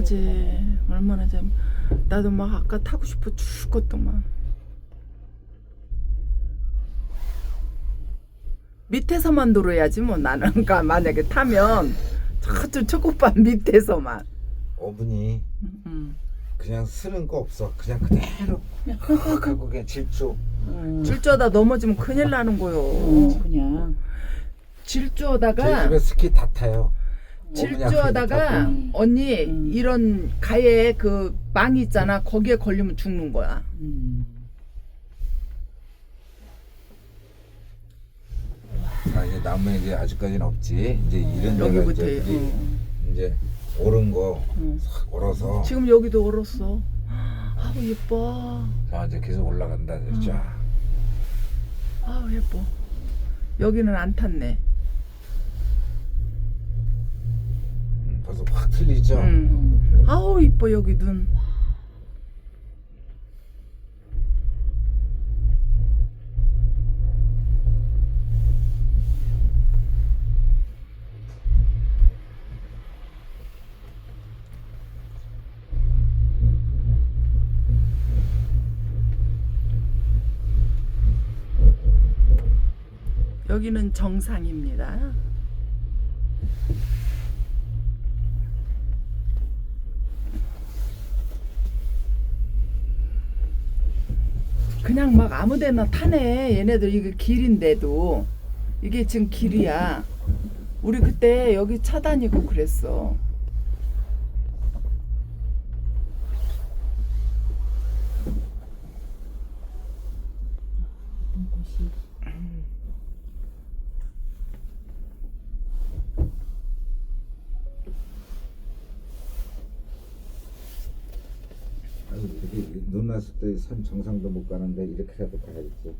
행복하지. 얼마나 좀 나도 막 아까 타고 싶어 죽겠더만. 밑에서만 돌아야지 뭐 나는 그러니까 만약에 타면 저쪽 초코반 밑에서만. 어분이 음. 그냥 쓰는 거 없어. 그냥 그대로 헉 하고 그냥 질주. 음. 질주하다 넘어지면 큰일 나는 거요. 어, 그냥 질주하다가 집에 스키 다 타요. 질주하다가 음. 언니 음. 이런 가에 그 망이 있잖아 거기에 걸리면 죽는 거야. 음. 아, 이제 나무에 이제 아직까지는 없지. 이제 이런 데가 여기부터 이제, 우리 어. 이제 오른 거 응. 싹 얼어서 지금 여기도 얼었어. 아우 예뻐. 자 이제 계속 올라간다. 음. 자, 아우 예뻐. 여기는 안 탔네. 틀리죠. 응. 음. 아우 이뻐 여기 눈. 여기는 정상입니다. 그냥 막 아무데나 타네. 얘네들 이게 길인데도 이게 지금 길이야. 우리 그때 여기 차 다니고 그랬어. 아유, 되게 눈 났을 때 산 정상도 못 가는데 이렇게라도 가야겠지.